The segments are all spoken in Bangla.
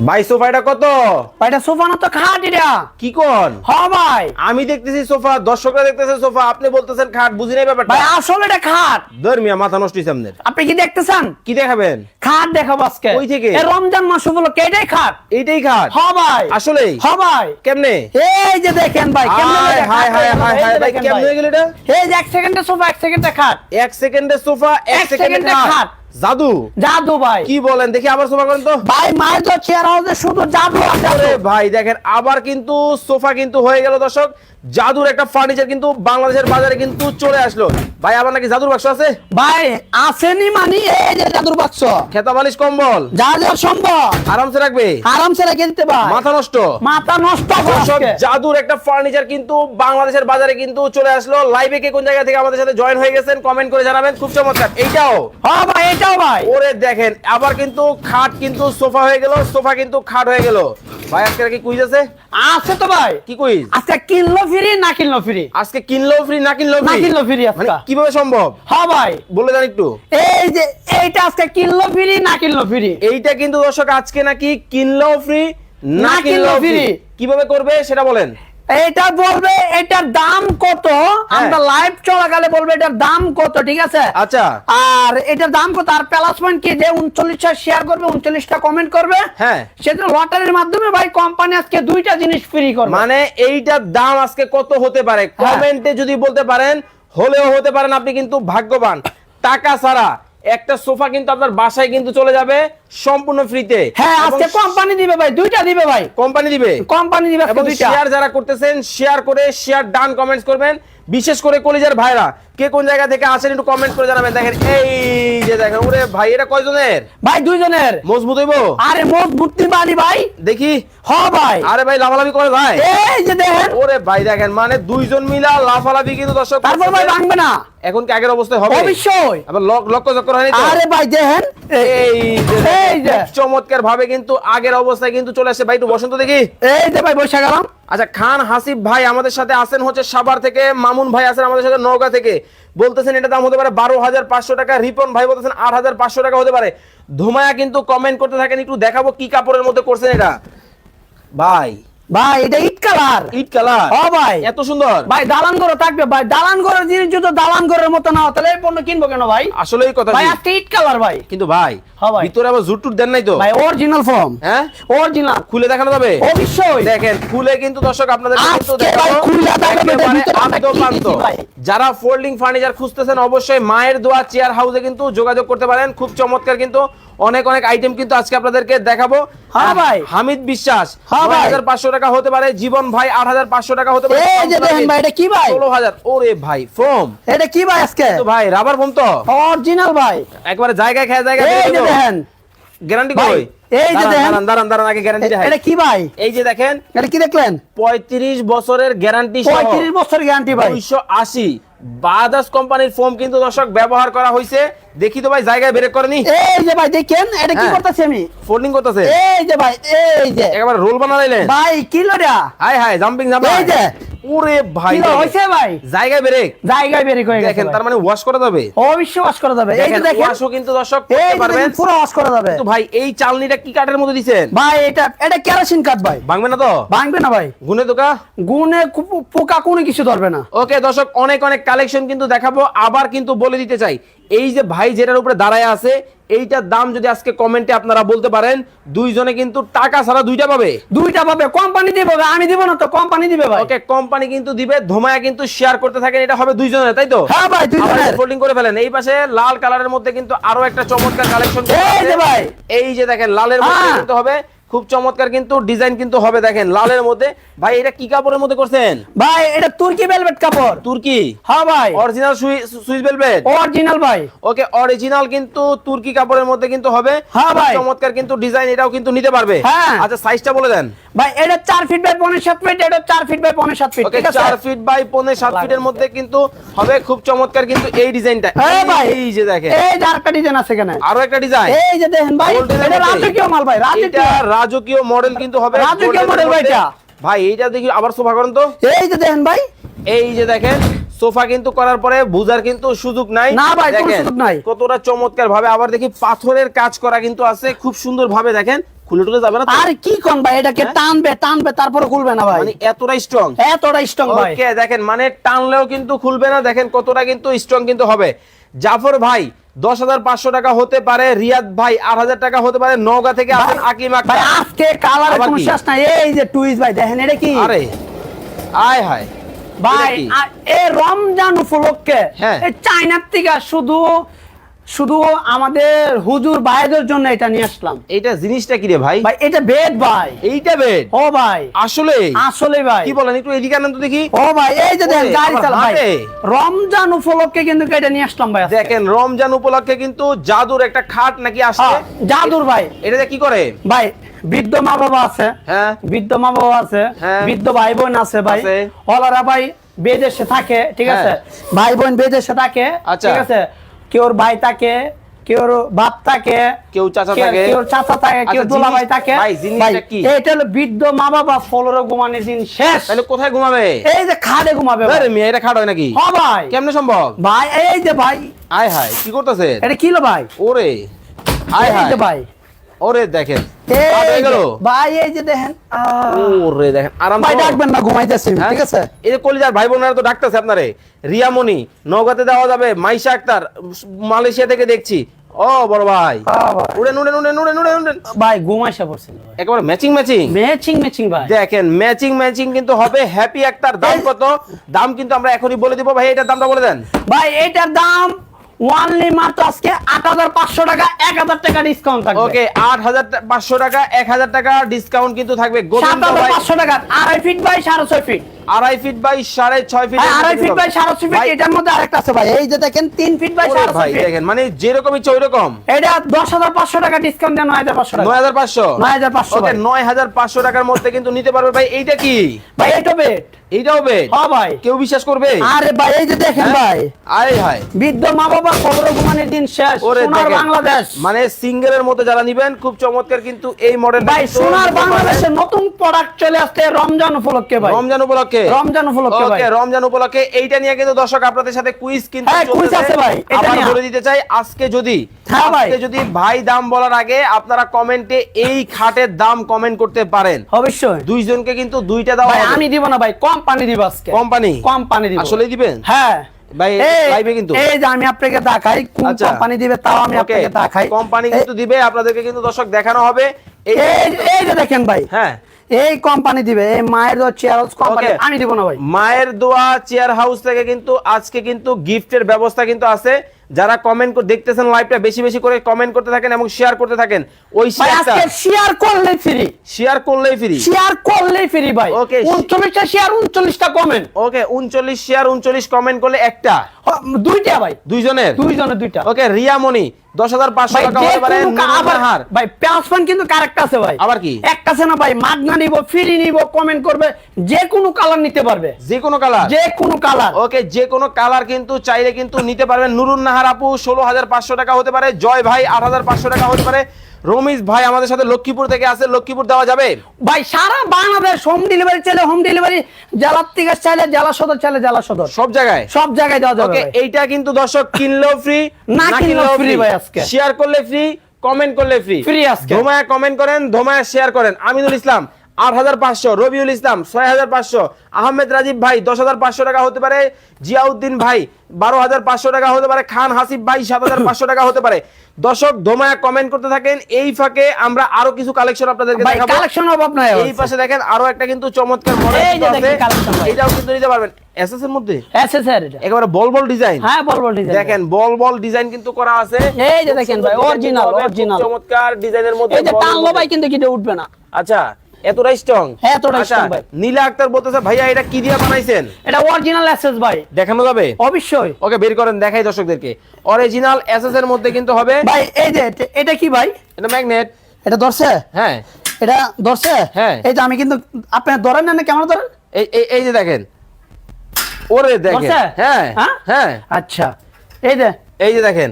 ভাই সোফাটা কত? ভাই এটা সোফা না তো খাট এটা। কি কোন? হ ভাই। আমি দেখতেছি সোফা দর্শকরা দেখতেছে সোফা আপনি বলতেছেন খাট বুঝি নাই ব্যাপারটা? ভাই আসলে এটা খাট। ধর্মিয়া মাথা নষ্ট হইছে আপনার। আপনি কি দেখতেছেন? কি দেখাবেন? খাট দেখাবো আজকে। কই থেকে? এই রমজান মাস উপলক্ষে এটাই খাট। এইটাই খাট? হ ভাই। আসলেই? হ ভাই। কেমনে? এই যে দেখেন ভাই কেমনে হায় হায় হায় হয়ে হায় গেল, এই হায় যে ভাই কেমনে হয়ে গেল এটা? এই যে এক সেকেন্ডে সোফা এক সেকেন্ডে খাট। এক সেকেন্ডে সোফা এক এক সেকেন্ডে সেকেন্ডে খাট। খাট। জাদু? জাদু ভাই। কি বলেন দেখি আবার সোফা করেন তো। ভাই মায়ের তো চেয়ার হাউসে শুধু জাদু আর ভাই দেখেন আবার কিন্তু সোফা কিন্তু হয়ে গেল দর্শক। জাদুর একটা ফার্নিচার কিন্তু বাংলাদেশের বাজারে কিন্তু চলে আসলো। ভাই আবার নাকি জাদুর বাক্স আছে? ভাই আসেনি মানি এই যে জাদুর বাক্স। খেতা বালিশ কম্বল। যা যা সম্ভব। আরামসে রাখবে? আরামসে রেখে দিতে ভাই। মাথা নষ্ট? মাথা নষ্ট আজকে। জাদুর একটা ফার্নিচার কিন্তু বাংলাদেশের বাজারে কিন্তু চলে আসলো। লাইভে কে কোন জায়গা থেকে আমাদের সাথে জয়েন হয়ে গেছেন কমেন্ট করে জানাবেন। খুব চমৎকার। এইটাও? হ্যাঁ ভাই এটাও ভাই। ওরে দেখেন আবার কিন্তু খাট কিন্তু সোফা হয়ে গেল সোফা কিন্তু খাট হয়ে গেল। ভাই আজকে কি কুইজ আছে? আছে তো ভাই। কি কুইজ আজকে কিনলো ফ্রি না কিনলো ফ্রি আজকে কিনলেও ফ্রি না কিনলেও না কিনলো ফ্রি আজকে। মানে কীভাবে সম্ভব? হ্যাঁ ভাই। বলে দেন একটু। এই যে এইটা আজকে কিনলো ফ্রি না কিনলো ফ্রি এইটা কিন্তু দর্শক আজকে নাকি কিনলেও ফ্রি না কিনলেও ফ্রি কীভাবে করবে সেটা বলেন। এটা বলবে এটার দাম কত? আমরা লাইভ চলাকালে বলবে এটার দাম কত ঠিক আছে? আচ্ছা। আর এটার দাম কত? আর প্লাস পয়েন্ট কি যে উনচল্লিশটা শেয়ার করবে উনচল্লিশটা কমেন্ট করবে হ্যাঁ। সেটা লটারির মাধ্যমে ভাই কোম্পানি আজকে দুইটা জিনিস ফ্রি করবে। মানে এইটার দাম আজকে কত হতে পারে? হ্যাঁ। কমেন্টে যদি বলতে পারেন হলেও হতে পারেন আপনি কিন্তু ভাগ্যবান। টাকা ছাড়া একটা সোফা কিন্তু আপনার বাসায় কিন্তু চলে যাবে সম্পূর্ণ ফ্রিতে। হ্যাঁ আজকে কোম্পানি দিবে ভাই দুইটা দিবে ভাই। কোম্পানি দিবে। কোম্পানি দিবে এবং দুইটা। শেয়ার যারা করতেছেন শেয়ার করে শেয়ার ডান কমেন্টস করবেন। বিশেষ করে কলিজার ভাইরা কে কোন জায়গা থেকে আসেন একটু কমেন্ট করে জানাবেন। দেখেন এই যে দেখেন ওরে ভাই এটা কয়জনের? ভাই দুইজনের। মজবুত হইব? আরে মূর্তি বাড়ি ভাই? দেখি। হ ভাই। আরে ভাই লাভালাভি করে ভাই। এই যে দেখেন। ওরে ভাই দেখেন মানে দুইজন মিলা লাফালাফি কিন্তু দর্শক তারপর ভাই ভাঙবে না। এখন কি আগের অবস্থায় হবে? অবশ্যই। আবার লক- লক্ষ্য চক্কর হয়নি আরে ভাই দেখেন। এই যে এই যে। চমৎকার ভাবে কিন্তু আগের অবস্থায় কিন্তু চলে আসে। ভাই একটু বসন্ত দেখি। এই যে ভাই বসে গেলাম। আচ্ছা খান হাসিব ভাই আমাদের সাথে আসেন হচ্ছে সাভার থেকে। মামুন ভাই আছেন আমাদের সাথে নৌকা থেকে। বলতেছেন এটা দাম হতে পারে বারো হাজার পাঁচশো টাকা, রিপন ভাই বলতেছেন আট হাজার পাঁচশো টাকা হতে পারে। ধুমায়া কিন্তু কমেন্ট করতে থাকেন, একটু দেখাবো কি কাপড়ের মধ্যে করছেন এটা। ভাই ভাই এটা ইট কালার। ইট কালার। হ ভাই। এত সুন্দর। ভাই দালান ঘর থাকবে। ভাই দালান ঘরের জিনিস যদি দালান ঘরের মতো না তাহলে এই পণ্য কিনবো কেন ভাই? আসলেই কথা ভাই। আজকে ইট কালার ভাই। কিন্তু ভাই হ্যাঁ ভাই। ভিতরে আবার জুট দেন নাই তো? ভাই অরিজিনাল ফর্ম হ্যাঁ? অরিজিনাল খুলে দেখানো যাবে? অবশ্যই। দেখেন খুলে কিন্তু দর্শক আপনাদের কিন্তু ভাই। যারা ফোল্ডিং ফার্নিচার খুঁজতেছেন অবশ্যই মায়ের দোয়া চেয়ার হাউসে কিন্তু যোগাযোগ করতে পারেন। খুব চমৎকার কিন্তু অনেক অনেক আইটেম কিন্তু আজকে আপনাদেরকে দেখাবো। হ্যাঁ ভাই। হামিদ বিশ্বাস হ্যাঁ হাজার পাঁচশো টাকা হতে পারে জীবন ভাই আট হাজার পাঁচশো টাকা হতে পারে। এই যে দেখেন ভাই এটা কি ভাই? ষোলো হাজার। ওরে ভাই ফোম। এটা কি ভাই আজকে? তো ভাই রাবার ফোম তো। অরিজিনাল ভাই। একবারে জায়গায় খেয়ে জায়গায় এই যে দেখেন। গ্যারান্টি কই? এই যে দেখেন। দাঁড়ান দাঁড়ান আগে গ্যারান্টি এটা কি ভাই? এই যে দেখেন। এটা কি দেখলেন? 35 বছরের গ্যারান্টি পঁয়ত্রিশ 35 বছরের গ্যারান্টি ভাই। 280 বাদাস কোম্পানির ফোম কিন্তু দর্শক ব্যবহার করা হইছে। দেখি তো ভাই জায়গায় বের করেনি? এই যে ভাই দেখেন এটা কি হ্যাঁ। করতেছে আমি? ফোল্ডিং করতেছে? এই যে ভাই এই যে। একবার রোল বানালাইলেন ভাই কি লড়া হাই হাই জাম্পিং জাম্পিং এই যে ওরে ভাই হয়েছে ভাই? ব্রেক। করে গেছে দেখেন তার মানে ওয়াশ করা যাবে। অবশ্যই ওয়াশ করা যাবে। এই যে দেখেন ওয়াশও কিন্তু দর্শক করতে পারবেন। পুরো ওয়াশ করা যাবে। কিন্তু ভাই এই চালনিটা কি কাঠের মধ্যে ভাই এটা এটা কেরোসিন কাঠ ভাই। ভাঙবে না তো? ভাঙবে না ভাই। গুনে দোকা গুনে পোকা কোনো কিছু ধরবে না। ওকে দর্শক অনেক অনেক কালেকশন কিন্তু দেখাবো। আবার কিন্তু বলে দিতে চাই। এই যে ভাই যেটার উপরে দাঁড়ায় আছে এইটার দাম যদি আজকে কমেন্টে আপনারা বলতে পারেন দুইজনে কিন্তু টাকা ছাড়া দুইটা পাবে। দুইটা পাবে কোম্পানি দিবে ভাই, আমি দিব না তো কোম্পানি দিবে ভাই। ওকে কোম্পানি কিন্তু দিবে ধোমায়া কিন্তু শেয়ার করতে থাকেন এটা হবে দুইজনের তাই তো? হ্যাঁ ভাই দুইজনের। ফোল্ডিং করে ফেলেন। এই পাশে লাল কালারের মধ্যে কিন্তু আরও একটা চমৎকার কালেকশন এই যে ভাই। এই যে দেখেন লালের মধ্যে হ্যাঁ। কিন্তু হবে খুব চমৎকার কিন্তু ডিজাইন কিন্তু হবে দেখেন লালের মধ্যে। ভাই এটা কি কাপড়ের মধ্যে করছেন? ভাই এটা তুর্কি ভেলভেট কাপড়। তুর্কি? হ্যাঁ ভাই। অরিজিনাল সুইস ভেলভেট অরিজিনাল ভাই। ওকে অরিজিনাল কিন্তু তুর্কি কাপড়ের মধ্যে কিন্তু হবে। হ্যাঁ ভাই। চমৎকার কিন্তু ডিজাইন এটাও কিন্তু নিতে পারবে। হ্যাঁ। আচ্ছা সাইজটা বলে দেন। ভাই এটা চার ফিট বাই পনেরো সাত ফিট এটা চার ফিট বাই পনেরো সাত ফিট ওকে ঠিক আছে? চার ফিট বাই পনেরো সাত ফিটের মধ্যে কিন্তু হবে খুব চমৎকার কিন্তু এই ডিজাইনটা। হ্যাঁ ভাই। এই যে দেখেন। এই যে আরেকটা ডিজাইন আছে এখানে। আরও একটা ডিজাইন এই যে দেখেন ভাই এটা। রাজকীয় মাল ভাই রাজকীয়। রাজকীয় মডেল কিন্তু হবে রাজকীয় model এর ভাই এইটা দেখি আবার সোফা করেন তো। এই যে দেখেন ভাই। এই যে দেখেন সোফা কিন্তু করার পরে বুঝার কিন্তু সুযোগ নাই। না ভাই, সুযোগ নাই। কতটা চমৎকার ভাবে আবার দেখি পাথরের কাজ করা কিন্তু আছে খুব সুন্দর ভাবে দেখেন। খুলে টুলে যাবে না আর কি কোন ভাই এটাকে টানবে টানবে তারপরে খুলবে না ভাই। মানে এতটাই স্ট্রং এতটা স্ট্রং ভাই। ওকে দেখেন মানে টানলেও কিন্তু খুলবে না দেখেন কতটা কিন্তু স্ট্রং কিন্তু হবে। জাফর ভাই দশ হাজার পাঁচশো টাকা হতে পারে। রিয়াদ ভাই আট হাজার টাকা হতে পারে। নওগাঁ থেকে আসেন আকিম ভাই আজকে কালার কোনো শেষ নাই। এই যে টুইস্ট ভাই দেখেন এটা কি? আরে আয় হায় ভাই এ রমজান উপলক্ষে হ্যাঁ। এই চাইনার থেকে শুধু শুধু আমাদের হুজুর ভাইদের জন্য এটা নিয়ে আসলাম। এইটা জিনিসটা কি রে ভাই? ভাই এটা বেদ ভাই। এইটা বেড ও ভাই। আসলে? আসলে ভাই। কি বলেন একটু এদিকে আনেন তো দেখি। ও ভাই এই যে দেখেন গাড়ি চালা ভাই। রমজান উপলক্ষে কিন্তু এটা নিয়ে আসলাম ভাই দেখেন রমজান উপলক্ষে কিন্তু জাদুর একটা খাট নাকি আসছে? জাদুর ভাই। এটাতে কি করে? ভাই বৃদ্ধ মা বাবা আছে। হ্যাঁ। বৃদ্ধ মা বাবা আছে। হ্যাঁ। বৃদ্ধ ভাই বোন আছে ভাই। আছে। ওলারা ভাই বেদেশে থাকে ঠিক আছে হ্যাঁ। ভাই বোন বেদেশে থাকে আচ্ছা। ঠিক আছে? কেউর ভাই থাকে কেউর বাপ থাকে কেউ চাচা থাকে। কেউ চাচা থাকে কেউ আচ্ছা, দোলা ভাই থাকে? এটা হলো বৃদ্ধ মা বাবা ফলরে ঘুমানোর দিন শেষ। তাহলে কোথায় ঘুমাবে? এই যে খাড়ে ঘুমাবে। আরে মেয়ে এটা খাট হয় নাকি? হ ভাই। কেমনে সম্ভব? ভাই এই যে ভাই। আয় হায় কি করতেছে এটা কি লো ভাই? ওরে আয় হায় যে ভাই। ওরে দেখেন এই খাট যে- গেল। ভাই এই যে দেখেন ওরে দেখেন আরাম ভাই ডাকবেন না ঘুমাইতেছি? ঠিক আছে? এই যে কলিজার ভাই বোনেরা তো ডাকতেছে আপনারে। রিয়ামণি নওগাঁতে দেওয়া যাবে মাইশা আক্তার মালয়েশিয়া থেকে দেখছি। ও বড় ভাই। উড়েন উড়েন উড়েন উড়েন উড়েন উড়েন। ভাই ঘুমাইসা পড়ছিল একেবারে ম্যাচিং ম্যাচিং ম্যাচিং ম্যাচিং ভাই। দেখেন ম্যাচিং ম্যাচিং কিন্তু হবে। হ্যাপি একটার দাম কত? দাম কিন্তু আমরা এখনই বলে দিব। ভাই এটার দামটা বলে দেন। ভাই এটার দাম ওয়ানলি মাত্র আজকে আট হাজার পাঁচশো টাকা এক হাজার টাকা ডিসকাউন্ট থাকবে। ওকে আট হাজার পাঁচশো টাকা এক হাজার টাকা ডিসকাউন্ট কিন্তু থাকবে। গোবিন্দ ভাই টাকা আড়াই ফিট বাই সাড়ে ছয় ফিট আড়াই ফিট বাই সাড়ে ছয় ফিট আড়াই ফিট বাই সাড়ে ছয় ফিট এটার মধ্যে আরেকটা আছে ভাই এই যে দেখেন তিন ফিট বাই সাড়ে ভাই দেখেন মানে যেরকম ইচ্ছা ওই রকম এটা দশ হাজার পাঁচশো টাকা ডিসকাউন্ট দেন নয় হাজার পাঁচশো নয় হাজার পাঁচশো? 9,500 ওকে ভাই। নয় হাজার পাঁচশো টাকার মধ্যে কিন্তু নিতে পারবে ভাই এইটা কি? ভাই এটা বেট এইটাও বেড হ ভাই। কেউ বিশ্বাস করবে? আরে ভাই এই যে দেখেন হ্যাঁ? ভাই। হায় বৃদ্ধ মা বাবা খবর ঘুমানোর দিন শেষ সোনার বাংলাদেশ। মানে সিঙ্গেলের মতো যারা নিবেন খুব চমৎকার কিন্তু এই মডেল ভাই সোনার বাংলাদেশের নতুন প্রোডাক্ট চলে আসছে রমজান উপলক্ষে ভাই। রমজান উপলক্ষে রমজান উপলক্ষে ওকে রমজান উপলক্ষে। এইটা নিয়ে কিন্তু দর্শক আপনাদের সাথে কুইজ কিন্তু হ্যাঁ, quiz আছে ভাই, আবার বলে দিতে চাই আজকে যদি হ্যাঁ আজকে যদি ভাই দাম বলার আগে আপনারা কমেন্টে এই খাটের দাম কমেন্ট করতে পারেন। অবশ্যই। দুইজনকে কিন্তু দুইটা ভাই আমি দিব না ভাই। কম পানি দিব আজকে। কোম্পানি? কম পানি দিব। আসলে দিবেন? হ্যাঁ। ভাই, লাইভে কিন্তু। এই যে আমি আপনাকে দেখাই কোন আচ্ছা। কোম্পানি দিবে তাও আমি আপনাকে দেখাই। কোম্পানি কিন্তু দিবে আপনাদেরকে কিন্তু দর্শক দেখানো হবে। এই যে দেখেন ভাই। হ্যাঁ। এই কোম্পানি দিবে এই মায়ের চেয়ার কোম্পানি আমি দিব না ভাই। মায়ের দোয়া চেয়ার হাউস থেকে কিন্তু আজকে কিন্তু গিফটের ব্যবস্থা কিন্তু আছে। যারা কমেন্ট দেখতেছেন লাইভটা বেশি বেশি করে কমেন্ট করতে থাকেন এবং শেয়ার করতে থাকেন। ওই শেয়ারটা শেয়ার করলে ফ্রি শেয়ার করলেই ফ্রি শেয়ার করলেই ফ্রি ভাই। Okay. উনচল্লিশটা শেয়ার উনচল্লিশটা কমেন্ট ওকে উনচল্লিশ শেয়ার উনচল্লিশ কমেন্ট করলে একটা। দুইটা ভাই। দুইজনের? দুইজনের দুইটা। ওকে হাজার পাঁচশো টাকা হতে পারে আবার হার ভাই ফোন কিন্তু কারেক্ট আছে ভাই। আবার কি? একটা আছে না ভাই মাগনা নিব ফ্রি নিব কমেন্ট করবে যে কোনো কালার নিতে পারবে। যে কোনো কালার যে কোনো কালার ওকে যে কোনো কালার কিন্তু চাইলে কিন্তু নিতে পারবেন। নুরুন নাহার আপু ষোলো হাজার পাঁচশো টাকা হতে পারে জয় ভাই আট হাজার পাঁচশো টাকা হতে পারে। রমিজ ভাই আমাদের সাথে লক্ষ্মীপুর থেকে আছে লক্ষ্মীপুর দেওয়া যাবে? ভাই সারা বাংলাদেশ হোম ডেলিভারি চাইলে হোম ডেলিভারি জেলার থেকে চাইলে জেলা সদর চাইলে জেলা সদর। সব জায়গায়? সব জায়গায় দেওয়া যাবে এইটা কিন্তু দর্শক কিনলেও ফ্রি না কিনলেও ফ্রি ভাই আজকে। শেয়ার করলে ফ্রি কমেন্ট করলে ফ্রি ফ্রি আজকে। ধোমায়া কমেন্ট করেন ধোমায়া শেয়ার করেন। আমিনুল ইসলাম আট হাজার পাঁচশো রবিউল ইসলাম ছয় হাজার পাঁচশো আহমেদ রাজীব ভাই দশ হাজার পাঁচশো টাকা হতে পারে জিয়াউদ্দিন ভাই বারো হাজার পাঁচশো টাকা হতে পারে খান হাসিব ভাই সাত হাজার পাঁচশো টাকা হতে পারে। দর্শক ধোমায়া কমেন্ট করতে থাকেন এই ফাঁকে আমরা আরও কিছু কালেকশন আপনাদেরকে দেখাবো। কালেকশন অভাব নাই এই পাশে দেখেন আরও একটা কিন্তু চমৎকার মডেল। এটাও কিন্তু নিতে পারবেন। এসএস এর মধ্যে? এটা। একেবারে বল বল ডিজাইন হ্যাঁ বল বল ডিজাইন দেখেন বল বল ডিজাইন কিন্তু করা আছে। এই যে দেখেন ভাই অরিজিনাল অরিজিনাল চমৎকার ডিজাইনের মধ্যে এই যে টানলো ভাই কিন্তু কিটা উঠবে না। আচ্ছা এতটাই স্ট্রং এতটাই strong ভাই। নীলা আক্তার বলতেছে ভাইয়া এটা কি দিয়ে বানাইছেন? এটা অরিজিনাল অ্যাসেস ভাই। দেখানো যাবে? অবশ্যই। ওকে বের করেন দেখাই দর্শকদেরকে। অরিজিনাল এসএস এর মধ্যে কিন্তু হবে ভাই এই যে এটা কি ভাই? এটা ম্যাগনেট এটা ধরছে? হ্যাঁ। এটা ধরছে? হ্যাঁ। এই যে আমি কিন্তু আপনি ধরেন না না কেমন ধরেন? এই এই যে দেখেন। ওরে দেখেন? হ্যাঁ হ্যাঁ? হ্যাঁ। আচ্ছা। এই যে এই যে দেখেন।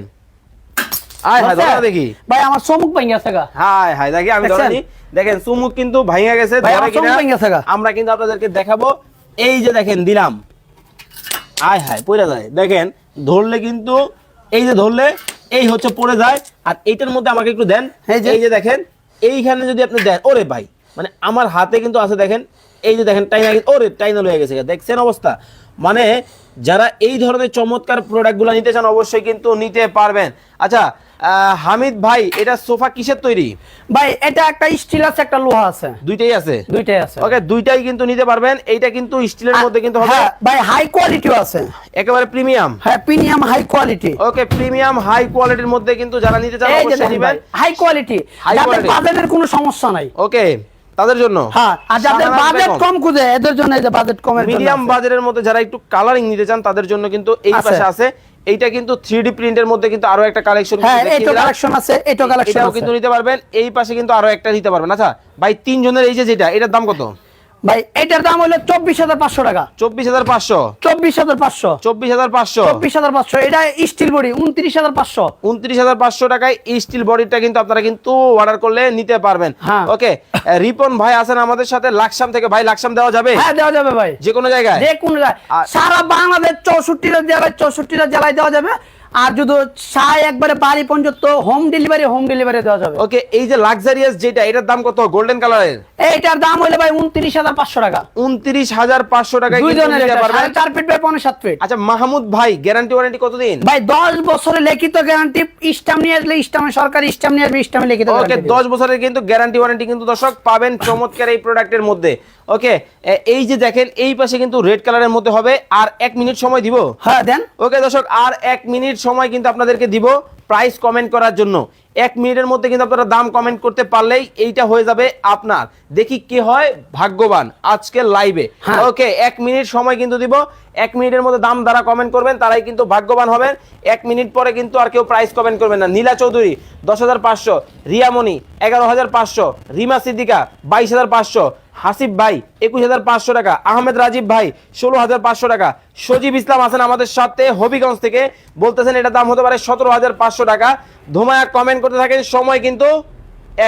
আয় হায়? দেখি। ভাই আমার চমুক গেছে গা। হাই হাই দেখি আমি দেখছেন? দেখেন সুমুক কিন্তু ভাঙা গেছে আমার চমক কিন্তু আপনাদেরকে দেখাবো। এই যে দেখেন দিলাম। আয় হায় পড়ে যায়। দেখেন ধরলে কিন্তু এই যে ধরলে এই হচ্ছে পড়ে যায়। আর এইটার মধ্যে আমাকে একটু দেন। এই যে- দেখেন এইখানে যদি আপনি দেন ওরে ভাই মানে আমার হাতে কিন্তু আছে দেখেন এই যে দেখেন টাইনা ওরে টাইনা লয়ে গেছে দেখছেন অবস্থা? মানে যারা এই ধরনের চমৎকার প্রোডাক্টগুলো নিতে চান অবশ্যই কিন্তু নিতে পারবেন। আচ্ছা হামিদ ভাই এটা সোফা কিসের তৈরি? ভাই এটা একটা স্টিল আছে একটা লোহা আছে। দুইটাই আছে? দুইটাই আছে। ওকে দুইটাই কিন্তু নিতে পারবেন। এইটা কিন্তু স্টিলের মধ্যে কিন্তু হবে। হ্যাঁ, ভাই হাই কোয়ালিটিও আছে। একেবারে প্রিমিয়াম হ্যাঁ premium high quality okay premium high কোয়ালিটির মধ্যে কিন্তু যারা নিতে চান অবশ্যই নেবেন। হাই কোয়ালিটি যাদের বাজেটের কোনো সমস্যা নাই। ওকে তাদের জন্য। হ্যাঁ আর যাদের বাজেট কম খুঁজে এদের জন্য এই যে বাজেট কমের মিডিয়াম বাজারের মধ্যে যারা একটু কালারিং নিতে চান তাদের জন্য কিন্তু এই পাশে আছে। এইটা কিন্তু থ্রি ডি প্রিন্টের মধ্যে কিন্তু আরও একটা কালেকশন হ্যাঁ এটা কালেকশন আছে এটা কালেকশন এটাও কিন্তু নিতে পারবেন এই পাশে কিন্তু আরও একটা নিতে পারবেন। আচ্ছা ভাই তিনজনের এই যে যেটা এটার দাম কত? ভাই এটার দাম হলো চব্বিশ হাজার পাঁচশো টাকা। চব্বিশ হাজার পাঁচশো। চব্বিশ হাজার পাঁচশো। চব্বিশ হাজার পাঁচশো। চব্বিশ হাজার পাঁচশো। এটা স্টিল বডি উনত্রিশ হাজার পাঁচশো। উনত্রিশ হাজার পাঁচশো টাকায় স্টিল বডিটা কিন্তু আপনারা কিন্তু অর্ডার করলে নিতে পারবেন। হ্যাঁ। ওকে রিপন ভাই আছেন আমাদের সাথে লাকসাম থেকে। ভাই লাকসাম দেওয়া যাবে? হ্যাঁ দেওয়া যাবে ভাই। যে কোনো জায়গায়? যে কোন জায়গায়। সারা বাংলাদেশ চৌষট্টিটা জেলায় চৌষট্টিটা জেলায় দেওয়া যাবে। আর যদি সাই একবারে পর্যন্ত হোম ডেলিভারি হোম ডেলিভারি দেওয়া যাবে। ওকে এই যে লাক্সারিয়াস যেটা এটার দাম কত? গোল্ডেন কালারের এইটার দাম হইলে ভাই উনত্রিশ হাজার পাঁচশো টাকা। উনত্রিশ হাজার পাঁচশো টাকায় দুইজনের এটা, পারবেন। ফিট বাই ফিট আচ্ছা মাহমুদ ভাই গ্যারান্টি ওয়ারেন্টি কতদিন? ভাই দশ বছরের লিখিত গ্যারান্টি নিয়ে আসলে সরকারি নিয়ে আসবে স্টাম্পে লিখিত ওকে guarantee দিবে। দশ বছরের কিন্তু গ্যারান্টি ওয়ারেন্টি কিন্তু দর্শক পাবেন চমৎকার এই প্রোডাক্টের মধ্যে। ওকে এই যে দেখেন এই পাশে কিন্তু রেড কালারের মধ্যে হবে। আর এক মিনিট সময় দিব। হ্যাঁ দেন। ওকে দর্শক আর এক মিনিট সময় কিন্তু আপনাদেরকে দিব প্রাইস কমেন্ট করার জন্য। এক মিনিটের মধ্যে কিন্তু আপনারা দাম কমেন্ট করতে পারলেই এইটা হয়ে যাবে আপনার। দেখি কে হয় ভাগ্যবান আজকে লাইভে হ্যাঁ। ওকে এক মিনিট সময় কিন্তু দিব। এক মিনিটের মধ্যে দাম দ্বারা কমেন্ট করবেন তারাই কিন্তু ভাগ্যবান হবেন। এক মিনিট পরে কিন্তু আর কেউ প্রাইস কমেন্ট করবেন না। নীলা চৌধুরী দশ হাজার পাঁচশো। রিয়ামণি এগারো হাজার পাঁচশো। রিমা সিদ্দিকা বাইশ হাজার পাঁচশো। হাসিব ভাই একুশ হাজার পাঁচশো টাকা। আহমেদ রাজীব ভাই ষোলো হাজার পাঁচশো টাকা। সজীব ইসলাম আছেন আমাদের সাথে হবিগঞ্জ থেকে। বলতেছেন এটা দাম হতে পারে সতেরো হাজার পাঁচশো টাকা। ধুমায়া কমেন্ট করতে থাকেন সময় কিন্তু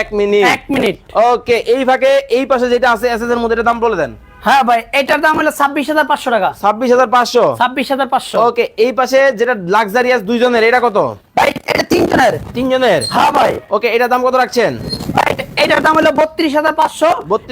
এক মিনিট। এক মিনিট। ওকে এই ফাঁকে এই পাশে যেটা আছে এস এস এর মধ্যে দাম বলে দেন। হ্যাঁ ভাই এটার দাম হলো ছাব্বিশ হাজার পাঁচশো টাকা। ছাব্বিশ হাজার পাঁচশো? ছাব্বিশ হাজার পাঁচশো। ওকে এই পাশে যেটা লাক্সারিয়াস দুইজনের এটা কত? ভাই এটা তিনজনের। তিনজনের? হ্যাঁ ভাই। ওকে এটার দাম কত রাখছেন? এটার দাম হলো বত্রিশ হাজার পাঁচশো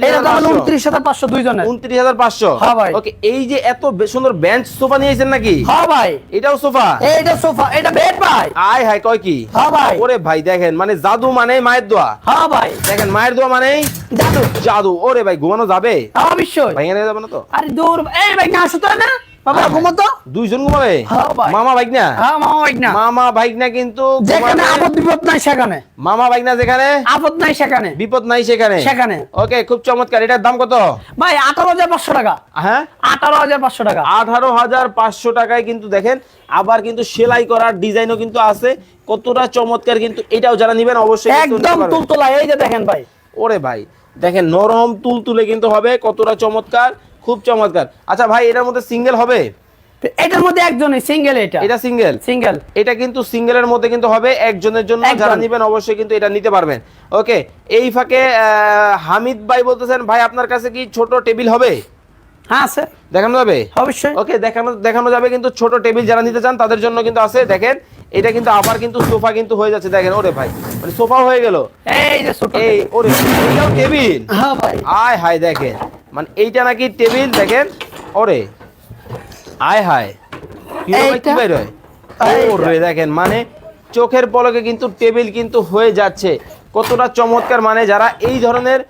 এটার দাম হলো উনত্রিশ হাজার পাঁচশো উনত্রিশ হাজার পাঁচশো। হ্যাঁ ভাই। ওকে এই যে এত সুন্দর বেঞ্চ সোফা নিয়েছেন নাকি? হ্যাঁ ভাই। এটাও সোফা? এইটা সোফা এটা বেড ভাই। আয় হায় কয় কি? হ্যাঁ ভাই। ওরে ভাই দেখেন মানে জাদু মানে মায়ের দোয়া। হ্যাঁ ভাই। দেখেন মায়ের দোয়া মানে জাদু। জাদু। ওরে ভাই ঘুমানো যাবে? হ্যাঁ, অবশ্যই। ভাই যাবে না তো? আরে দূর এই ভাই না আসো তো না। বাবা ঘুমতো দুইজন ঘুমাবে? হ্যাঁ ভাই। না হ্যাঁ মামা ভাই না মামা বাইক না কিন্তু যেখানে আপদ বিপদ নাই সেখানে। মামা বাইক না যেখানে? আপদ নাই সেখানে। বিপদ নাই সেখানে? সেখানে। ওকে খুব চমৎকার। এটার দাম কত? ভাই আঠারো হাজার পাঁচশো টাকা। হ্যাঁ? আঠারো হাজার পাঁচশো টাকা। আঠারো হাজার পাঁচশো টাকায় কিন্তু দেখেন আবার কিন্তু সেলাই করার ডিজাইনও কিন্তু আছে। কতটা চমৎকার কিন্তু এটাও যারা নিবেন অবশ্যই একদম। তুলতলা এই যে দেখেন ভাই। ওরে ভাই দেখেন নরম তুল তুলে কিন্তু হবে কতটা চমৎকার। খুব চমৎকার। আচ্ছা ভাই এটার মধ্যে সিঙ্গেল হবে? এটার মধ্যে একজনই সিঙ্গেল এটা। এটা সিঙ্গেল সিঙ্গেল এটা কিন্তু সিঙ্গেলের মধ্যে কিন্তু হবে একজনের জন্য যারা নিবেন অবশ্যই কিন্তু এটা নিতে পারবেন। ওকে এই ফাঁকে হামিদ ভাই বলতেছেন ভাই আপনার কাছে কি ছোট টেবিল হবে? হ্যাঁ স্যার। দেখানো যাবে? অবশ্যই। ওকে দেখানো দেখানো যাবে কিন্তু ছোট টেবিল যারা নিতে চান তাদের জন্য কিন্তু আছে। দেখেন এটা কিন্তু আবার কিন্তু সোফা কিন্তু হয়ে যাচ্ছে। দেখেন ওরে ভাই মানে সোফা হয়ে গেল। এই যে ছোট এই ওরে এইটাও টেবিল? হ্যাঁ ভাই। আয় হায় দেখেন। মানে এইটা নাকি টেবিল দেখেন। ওরে আয় হায়। কি? বের হয়। ওরে দেখেন মানে চোখের পলকে কিন্তু টেবিল কিন্তু হয়ে যাচ্ছে। কতটা চমৎকার মানে যারা এই ধরনের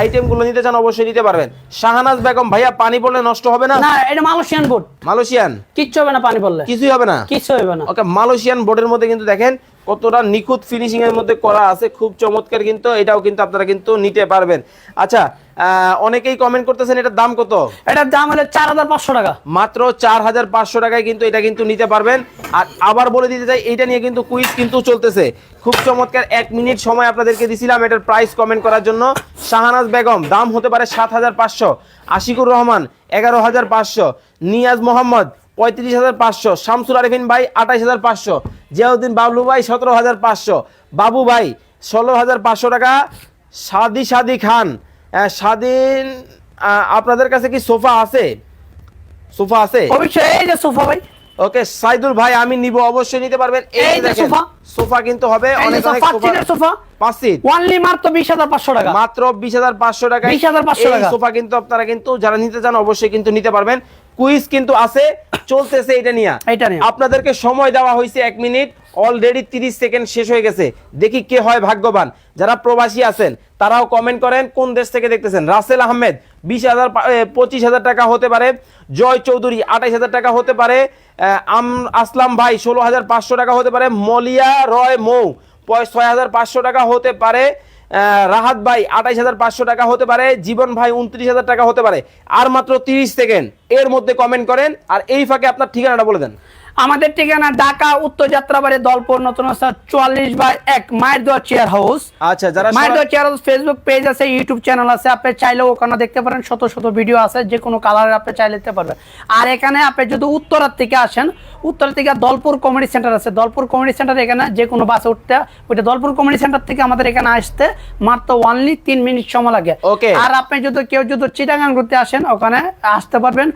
আইটেমগুলো নিতে চান অবশ্যই নিতে পারবেন। শাহানাজ বেগম ভাইয়া পানি পড়লে নষ্ট হবে না? না এটা মালয়েশিয়ান বোর্ড মালয়েশিয়ান? কিচ্ছু হবে না পানি পড়লে। কিছুই হবে না? কিচ্ছু হবে না। ওকে মালয়েশিয়ান বোর্ডের মধ্যে কিন্তু দেখেন কতটা নিখুঁত ফিনিশিং এর মধ্যে করা আছে খুব চমৎকার কিন্তু এটাও কিন্তু আপনারা কিন্তু নিতে পারবেন। আচ্ছা অনেকেই কমেন্ট করতেছেন এটার দাম কত? এটার দাম হলো চার হাজার পাঁচশো টাকা। মাত্র চার হাজার পাঁচশো টাকায় কিন্তু এটা কিন্তু নিতে পারবেন। আর আবার বলে দিতে চাই এটা নিয়ে কিন্তু কুইজ কিন্তু চলতেছে। খুব চমৎকার এক মিনিট সময় আপনাদেরকে দিছিলাম এটার প্রাইস কমেন্ট করার জন্য। শাহানাজ বেগম দাম হতে পারে সাত হাজার পাঁচশো। আশিকুর রহমান এগারো হাজার পাঁচশো। নিয়াজ মোহাম্মদ পঁয়ত্রিশ হাজার পাঁচশো। শামসুল আরিফিন ভাই আঠাইশ হাজার পাঁচশো। জিয়াউদ্দিন বাবলু ভাই সতেরো হাজার পাঁচশো। বাবু ভাই ষোলো হাজার পাঁচশো টাকা। সাদি সাদি খান। স্বাধীন আপনাদের কাছে কি সোফা আছে? সোফা আছে? অবশ্যই এই যে সোফা ভাই। ওকে সাইদুল ভাই আমি নিব। অবশ্যই নিতে পারবেন। এই দেখেন সোফা। সোফা কিন্তু হবে। অনেক অনেক সোফা। সোফা। পাঁচ সিট। ওয়ানলি মাত্র বিশ হাজার পাঁচশো টাকা। মাত্র বিশ হাজার পাঁচশো টাকা 20,500 এই টাকা। সোফা কিন্তু আপনারা কিন্তু যারা নিতে চান অবশ্যই কিন্তু নিতে পারবেন। কুইজ কিন্তু আছে চলতেছে এটা নিয়ে। এইটা নিয়ে। আপনাদেরকে সময় দেওয়া হয়েছে এক মিনিট অলরেডি তিরিশ সেকেন্ড শেষ হয়ে গেছে। দেখি কে হয় ভাগ্যবান। যারা প্রবাসী আছেন তারাও কমেন্ট করেন কোন দেশ থেকে দেখতেছেন? রাসেল আহমেদ বিশ হাজার পঁচিশ হাজার টাকা হতে পারে। জয় চৌধুরী আঠাইশ হাজার টাকা হতে পারে। আম- আসলাম ভাই ষোলো হাজার পাঁচশো টাকা হতে পারে। মলিয়া রয় মৌ ছয় হাজার পাঁচশো টাকা হতে পারে। রাহাত ভাই, আঠাইশ হাজার পাঁচশো টাকা হতে পারে, জীবন ভাই উনত্রিশ হাজার টাকা হতে পারে। আর মাত্র তিরিশ সেকেন্ড, এর মধ্যে কমেন্ট করেন, আর এই ফাঁকে আপনার ঠিকানাটা বলে দেন। আমাদের ঠিকানা ঢাকা উত্তর যাত্রাবাড়ি দলপুর নতুন চুয়াল্লিশ বাই এক মায়ের দোয়া চেয়ার হাউস আচ্ছা যারা মায়ের দোয়া চেয়ার হাউস ফেসবুক পেজ আছে ইউটিউব চ্যানেল আছে আপনি চাইলেও ওখানে দেখতে পারেন শত শত ভিডিও আছে যে কোনো কালারের আপনি চাইলে দেখতে পারবেন। আর এখানে আপনি যদি উত্তরার থেকে আসেন উত্তর থেকে দলপুর কমিউনিটি সেন্টার আছে। দলপুর কমিউনিটি সেন্টার এখানে যে কোনো বাসে উঠতে ওইটা দলপুর কমিউনিটি সেন্টার থেকে আমাদের এখানে আসতে মাত্র ওনলি তিন মিনিট সময় লাগে. আর আপনি যদি কেউ যদি চিটাগাং ঘুরতে আসেন ওখানে আসতে পারবেন।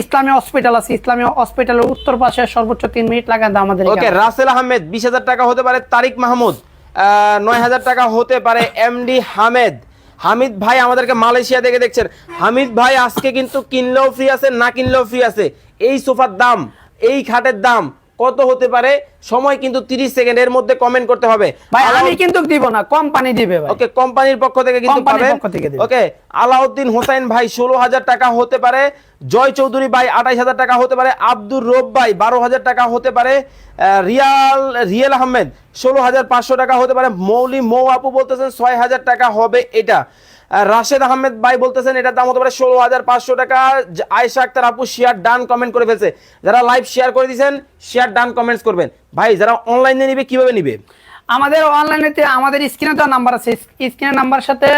ইসলামী হসপিটাল আছে ইসলামী হসপিটালের উত্তর পাশে সর্বোচ্চ তিন মিনিট লাগান আমাদের ওকে রাসেল আহমেদ বিশ হাজার টাকা হতে পারে তারিক মাহমুদ আহ, নয় হাজার টাকা হতে পারে এমডি হামেদ। হামিদ ভাই আমাদেরকে মালয়েশিয়া থেকে দেখছেন। হামিদ ভাই আজকে কিন্তু কিনলেও ফ্রি আছে না কিনলেও ফ্রি আছে। এই সোফার দাম এই খাটের দাম কত হতে পারে? সময় কিন্তু তিরিশ সেকেন্ড এর মধ্যে কমেন্ট করতে হবে। ভাই আমি কিন্তু দিব না কোম্পানি দিবে ভাই। ওকে কোম্পানির পক্ষ থেকে কিন্তু কোম্পানির পাবেন। পক্ষ থেকে দেবে। ওকে আলাউদ্দিন হোসেন ভাই ষোলো হাজার টাকা হতে পারে। জয় চৌধুরী ভাই আঠাইশ হাজার টাকা হতে পারে। আব্দুর রব ভাই বারো হাজার টাকা হতে পারে। রিয়াল রিয়েল আহমেদ ষোলো হাজার পাঁচশো টাকা হতে পারে। মৌলি মৌ আপু বলতেছেন ছয় হাজার টাকা হবে এটা। রাশেদ আহমেদ ভাই বলতেছেন, এটার দাম হতে পারে ষোলো হাজার পাঁচশো টাকা। আয়সা আক্তার আপু শেয়ার ডান কমেন্ট করে ফেলছে। যারা লাইভ শেয়ার করে দিয়েছেন শেয়ার ডান কমেন্টস করবেন। ভাই, যারা অনলাইনে নিবে, কীভাবে নিবে? আমাদের অনলাইনেতে আমাদের স্ক্রিনে দেওয়া নাম্বার আছে। স্ক্রিনের নাম্বার সাথে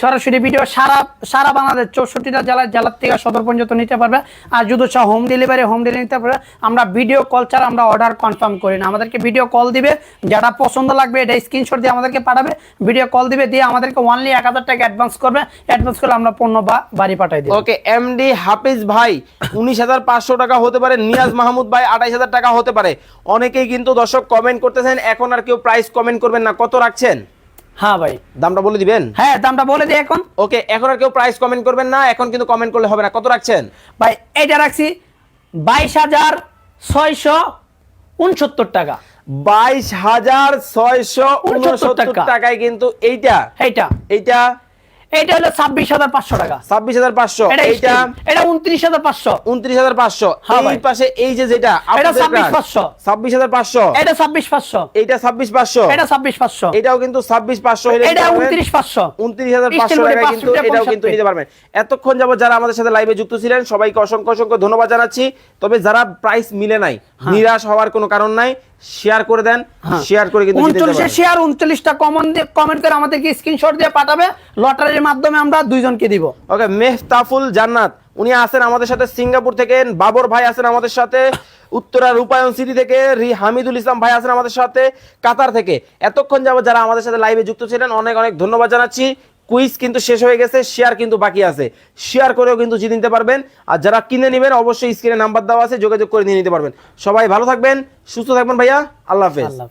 সরাসরি ভিডিও সারা সারা বাংলাদেশ চৌষট্টিটা জেলার জেলার থেকে সদর পর্যন্ত নিতে পারবে। আর যদি চাও হোম ডেলিভারি হোম ডেলিভারি নিতে পারবে। আমরা ভিডিও কল ছাড়া আমরা অর্ডার কনফার্ম করি না। আমাদেরকে ভিডিও কল দিবে। যেটা পছন্দ লাগবে, এটা স্ক্রিনশট দিয়ে আমাদেরকে পাঠাবে। ভিডিও কল দিবে, দিয়ে আমাদেরকে অনলি এক হাজার টাকা অ্যাডভান্স করবে। অ্যাডভান্স করলে আমরা পণ্য বা বাড়ি পাঠাই দিই ওকে এমডি হাফিজ ভাই, উনিশ হাজার পাঁচশো টাকা হতে পারে। নিয়াজ মাহমুদ ভাই, আঠাইশ হাজার টাকা হতে পারে। অনেকেই কিন্তু দর্শক কমেন্ট করতেছেন, এখন আর কেউ প্রাইস কমেন্ট করবেন না কত রাখছেন? হ্যাঁ ভাই। দামটা বলে দিবেন? হ্যাঁ দামটা বলে দিই এখন। ওকে এখন আর কেউ প্রাইস কমেন্ট করবেন না এখন কিন্তু কমেন্ট করলে হবে না। কত রাখছেন? ভাই এটা রাখছি বাইশ হাজার ছয়শো উনসত্তর টাকা। বাইশ হাজার ছয়শো উনসত্তর টাকা। টাকায় কিন্তু এইটা। এইটা। এইটা এইটা হলো ছাব্বিশ হাজার পাঁচশো টাকা। ছাব্বিশ হাজার পাঁচশো। এটা এটা উনত্রিশ হাজার পাঁচশো। উনত্রিশ হাজার পাঁচশো। হ্যাঁ এই পাশে এই যে যেটা এটা 26,500 ছাব্বিশ হাজার পাঁচশো। এটা ছাব্বিশ পাঁচশো। এইটা ছাব্বিশ পাঁচশো। এটা ছাব্বিশ পাঁচশো। এটাও কিন্তু ছাব্বিশ পাঁচশো এটা উনত্রিশ পাঁচশো। উনত্রিশ হাজার পাঁচশো টাকা কিন্তু এটাও কিন্তু নিতে পারবেন। এতক্ষণ যাবত যারা আমাদের সাথে লাইভে যুক্ত ছিলেন সবাইকে অসংখ্য অসংখ্য ধন্যবাদ জানাচ্ছি। তবে যারা প্রাইস মিলে নাই নিরাশ হওয়ার কোনো কারণ নাই। শেয়ার করে দেন শেয়ার করে কিন্তু উনচল্লিশে। শেয়ার উনচল্লিশটা কমন কমেন্ট করে আমাদেরকে স্ক্রিনশট দিয়ে পাঠাবে লটারির মাধ্যমে আমরা দুইজনকে দিব। ওকে মেহতাফুল জান্নাত উনি আছেন আমাদের সাথে সিঙ্গাপুর থেকে বাবর ভাই আছেন আমাদের সাথে উত্তরা রূপায়ণ সিটি থেকে রি- হামিদুল ইসলাম ভাই আছেন আমাদের সাথে কাতার থেকে। এতক্ষণ যাবত যারা আমাদের সাথে লাইভে যুক্ত ছিলেন অনেক অনেক ধন্যবাদ জানাচ্ছি। কুইজ কিন্তু শেষ হয়ে গেছে শেয়ার কিন্তু বাকি আছে। শেয়ার করেও কিন্তু জিতে নিতে পারবেন। আর যারা কিনে নেবেন, অবশ্যই স্ক্রিনে নাম্বার দেওয়া আছে, যোগাযোগ করে নিয়ে নিতে পারবেন। সবাই ভালো থাকবেন, সুস্থ থাকবেন ভাইয়া, আল্লাহ হাফেজ। আল্লাহ